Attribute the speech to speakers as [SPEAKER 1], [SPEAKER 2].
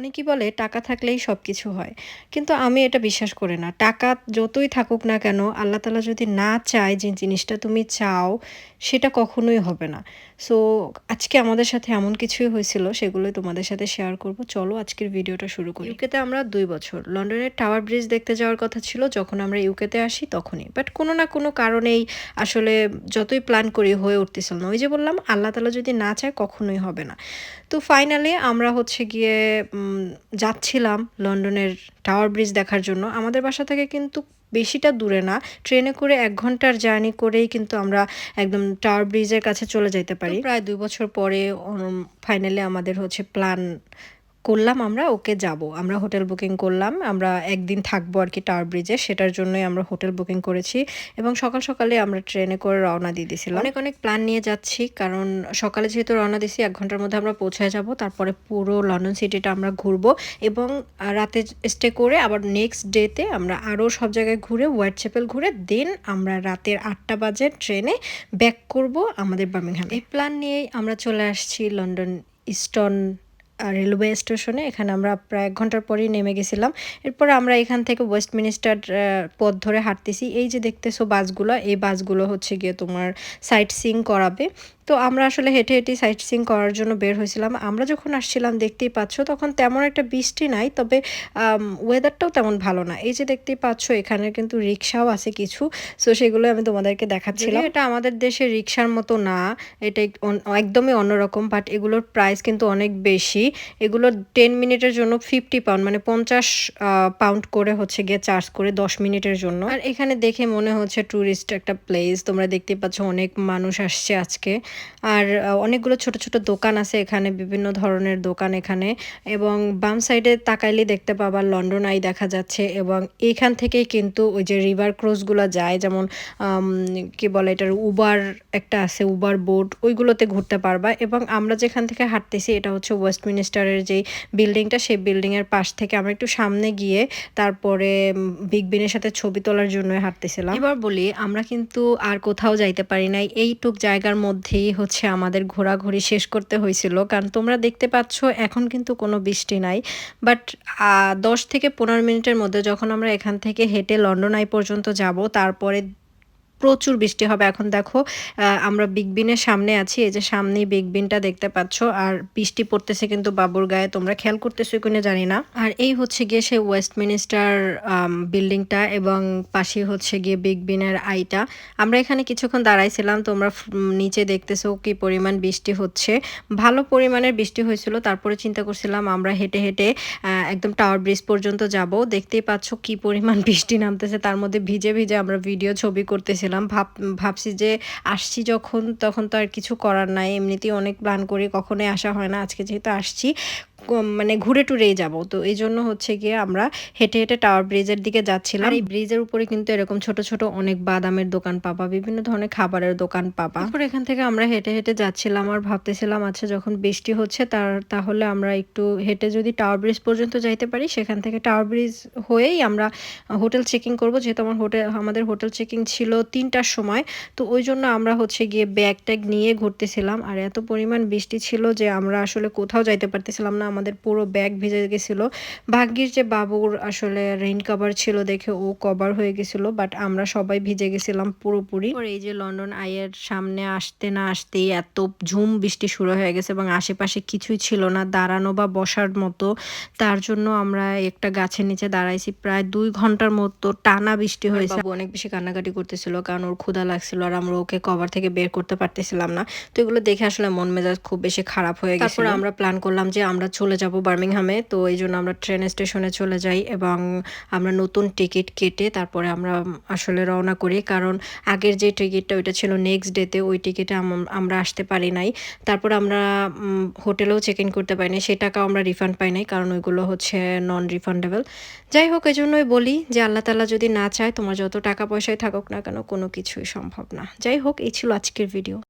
[SPEAKER 1] অনেকেই বলে, টাকা থাকলেই সব কিছু হয়। কিন্তু আমি এটা বিশ্বাস করি না। টাকা যতই থাকুক না কেন, আল্লাহ তালা যদি না চায় যে জিনিসটা তুমি চাও, সেটা কখনোই হবে না। সো, আজকে আমাদের সাথে এমন কিছুই হয়েছিল, সেগুলোই তোমাদের সাথে শেয়ার করব। চলো আজকের ভিডিওটা শুরু করি। ইউকেতে আমরা দুই বছর। লন্ডনের টাওয়ার ব্রিজ দেখতে যাওয়ার কথা ছিল, যখন আমরা ইউকেতে আসি তখনই। বাট কোনো না কোনো কারণেই আসলে যতই প্ল্যান করি হয়ে উঠতেছিল না। ওই যে বললাম, আল্লাহ তালা যদি না চায় কখনোই হবে না। তো ফাইনালি আমরা হচ্ছে গিয়ে যাচ্ছিলাম লন্ডনের টাওয়ার ব্রিজ দেখার জন্য। আমাদের বাসা থেকে কিন্তু বেশিটা দূরে না। ট্রেনে করে এক ঘণ্টার জার্নি করেই কিন্তু আমরা একদম টাওয়ার ব্রিজের কাছে চলে যেতে পারি। প্রায় দুই বছর পরে ফাইনালি আমাদের হচ্ছে প্ল্যান করলাম আমরা, ওকে যাব। আমরা হোটেল বুকিং করলাম, আমরা একদিন থাকব আর কি টাওয়ার ব্রিজে, সেটার জন্যই আমরা হোটেল বুকিং করেছি এবং সকাল সকালে আমরা ট্রেনে করে রওনা দিয়ে দিয়েছিলাম। অনেক অনেক প্ল্যান নিয়ে যাচ্ছি, কারণ সকালে যেহেতু রওনা দিয়েছি, এক ঘণ্টার মধ্যে আমরা পৌঁছায় যাব, তারপরে পুরো লন্ডন সিটিটা আমরা ঘুরবো এবং রাতে স্টে করে আবার নেক্সট ডেতে আমরা আরও সব জায়গায় ঘুরে হোয়াইট চ্যাপেল ঘুরে, দেন আমরা রাতের আটটা বাজে ট্রেনে ব্যাক করব আমাদের বার্মিংহাম। এই প্ল্যান নিয়েই আমরা চলে আসছি লন্ডন ইস্টন রেলওয়ে স্টেশনে। এখানে আমরা প্রায় এক ঘণ্টার পরেই নেমে গেছিলাম। এরপর আমরা এখান থেকে ওয়েস্ট ওয়েস্টমিনিস্টার পথ ধরে হাঁটতেছি। এই যে দেখতেছো বাসগুলো, এই বাসগুলো হচ্ছে গিয়ে তোমার সাইট সিং করাবে। তো আমরা আসলে হেঁটে হেঁটে সাইট সিং করার জন্য বের হয়েছিলাম। আমরা যখন আসছিলাম, দেখতেই পাচ্ছ, তখন তেমন একটা বৃষ্টি নাই, তবে ওয়েদারটাও তেমন ভালো না। এই যে দেখতেই পাচ্ছ, এখানে কিন্তু রিক্সাও আছে কিছু সো সেগুলো আমি তোমাদেরকে দেখাচ্ছিলাম। এটা আমাদের দেশে রিক্সার মতো না, এটা একদমই অন্যরকম বাট এগুলোর প্রাইস কিন্তু অনেক বেশি। এগুলো টেন মিনিটের জন্য ফিফটি পাউন্ড মানে পঞ্চাশ পাউন্ড করে হচ্ছে গিয়ে চার্জ করে দশ মিনিটের জন্য। আর এখানে দেখে মনে হচ্ছে ট্যুরিস্ট একটা প্লেস তোমরা দেখতে পাচ্ছ অনেক মানুষ আসছে আজকে। আর অনেকগুলো ছোট ছোট দোকান আছে এখানে, বিভিন্ন ধরনের দোকান এখানে এবং বাম সাইডে তাকাইলে দেখতে পাবা লন্ডন আই দেখা যাচ্ছে এবং এখান থেকেই কিন্তু ওই যে রিভার ক্রুজগুলো যায়, যেমন কি বলে এটার উবার একটা আছে উবার বোট ওইগুলোতে ঘুরতে পারবা এবং আমরা যেখান থেকে হাঁটতেছি এটা হচ্ছে ওয়েস্ট ওয়েস্টমিনিস্টারের যেই বিল্ডিংটা সেই বিল্ডিংয়ের পাশ থেকে আমরা একটু সামনে গিয়ে তারপরে বিগ বিনের সাথে ছবি তোলার জন্য হাঁটতেছিলাম। এবার বলি, আমরা কিন্তু আর কোথাও যাইতে পারি নাই, এইটুক জায়গার মধ্যেই হচ্ছে আমাদের ঘোরাঘুরি শেষ করতে হয়েছিল। কারণ তোমরা দেখতে পাচ্ছ, এখন কিন্তু কোনো বৃষ্টি নাই। বাট দশ থেকে পনেরো মিনিটের মধ্যে যখন আমরা এখান থেকে হেঁটে লন্ডন আই পর্যন্ত যাব, তারপরে প্রচুর বৃষ্টি হবে। এখন দেখো আমরা বিগ বিনের সামনে আছি, এই যে সামনেই বিগ বিনটা দেখতে পাচ্ছ। আর বৃষ্টি পড়তেছে কিন্তু বাবুর গায়ে, তোমরা খেয়াল করতেছো কিনা জানি না। আর এই হচ্ছে গিয়ে সেই ওয়েস্টমিনিস্টার বিল্ডিংটা এবং পাশে হচ্ছে গিয়ে বিগ বিনের আইটা। আমরা এখানে কিছুক্ষণ দাঁড়াইছিলাম, তোমরা নিচে দেখতেছো কি পরিমাণ বৃষ্টি হচ্ছে। ভালো পরিমাণের বৃষ্টি হয়েছিল, তারপরে চিন্তা করছিলাম আমরা হেঁটে হেঁটে একদম টাওয়ার ব্রিজ পর্যন্ত যাব। দেখতেই পাচ্ছ কি পরিমাণ বৃষ্টি নামতেছে, তার মধ্যে ভিজে ভিজে আমরা ভিডিও ছবি করতেছিলাম। ভাব, ভাবছি যে আসছি যখন, তখন তো আর কিছু করার নাই। এমনিতেই অনেক প্ল্যান করি, কখনোই আসা হয় না। আজকে যেহেতু আসছি মানে ঘুরে টুরেই যাব। তো এই জন্য হচ্ছে গিয়ে আমরা হেঁটে হেঁটে টাওয়ার ব্রিজের দিকে যাচ্ছিলাম। এই ব্রিজের উপরে কিন্তু এরকম ছোট ছোট অনেক বাদামের দোকান পাবা বিভিন্ন ধরনের খাবারের দোকান পাবা। তারপর এখান থেকে আমরা হেঁটে হেঁটে যাচ্ছিলাম আর ভাবতেছিলাম আচ্ছা যখন বৃষ্টি হচ্ছে তার তাহলে আমরা একটু হেঁটে যদি টাওয়ার ব্রিজ পর্যন্ত যাইতে পারি সেখান থেকে টাওয়ার ব্রিজ হয়েই আমরা হোটেল চেকিং করব। যেহেতু আমার হোটেল আমাদের হোটেল চেকিং ছিল তিনটার সময় তো ওই জন্য আমরা হচ্ছে গিয়ে ব্যাগ ট্যাগ নিয়ে ঘুরতেছিলাম। আর এত পরিমাণ বৃষ্টি ছিল যে আমরা আসলে কোথাও যাইতে পারতেছিলাম না। আমাদের পুরো ব্যাগ ভিজে গেছিল। ভাগ্যিস যে বাবুর আসলে রেইন কভার ছিল দেখে ও কভার হয়ে গেছিল বাট আমরা সবাই ভিজে গেছিলাম পুরোপুরি। আর এই যে লন্ডন আইয়ের সামনে আসতে না আসতেই এত ঝুম বৃষ্টি শুরু হয়ে গেছে এবং আশেপাশে কিছুই ছিল না দাঁড়ানো বা বসার মতো। তার জন্য আমরা একটা গাছের নিচে দাঁড়াইছি প্রায় দুই ঘণ্টার মতো টানা বৃষ্টি হয়েছে। বাবু অনেক বেশি কান্নাকাটি করতেছিল কারণ ওর ক্ষুধা লাগছিল আর আমরা ওকে কভার থেকে বের করতে পারতেছিলাম না। তো এগুলো দেখে আসলে মন মেজাজ খুব বেশি খারাপ হয়ে গেছে তারপর আমরা প্ল্যান করলাম যে আমরা চলে যাব বার্মিংহামে। তো এই জন্য আমরা ট্রেন স্টেশনে চলে যাই এবং আমরা নতুন টিকিট কেটে তারপরে আমরা আসলে রওনা করি। কারণ আগের যে টিকিটটা ওইটা ছিল নেক্সট ডেতে ওই টিকিটে আমরা আসতে পারি নাই। তারপর আমরা হোটেলেও চেক ইন করতে পারি নাই। সেই টাকাও আমরা রিফান্ড পাই নাই, কারণ ওইগুলো হচ্ছে নন রিফান্ডেবল যাই হোক, এই জন্যই বলি যে আল্লাহ তালা যদি না চায়, তোমার যত টাকা পয়সায় থাকুক না কেন, কোনো কিছুই সম্ভব না। যাই হোক, এই ছিল আজকের ভিডিও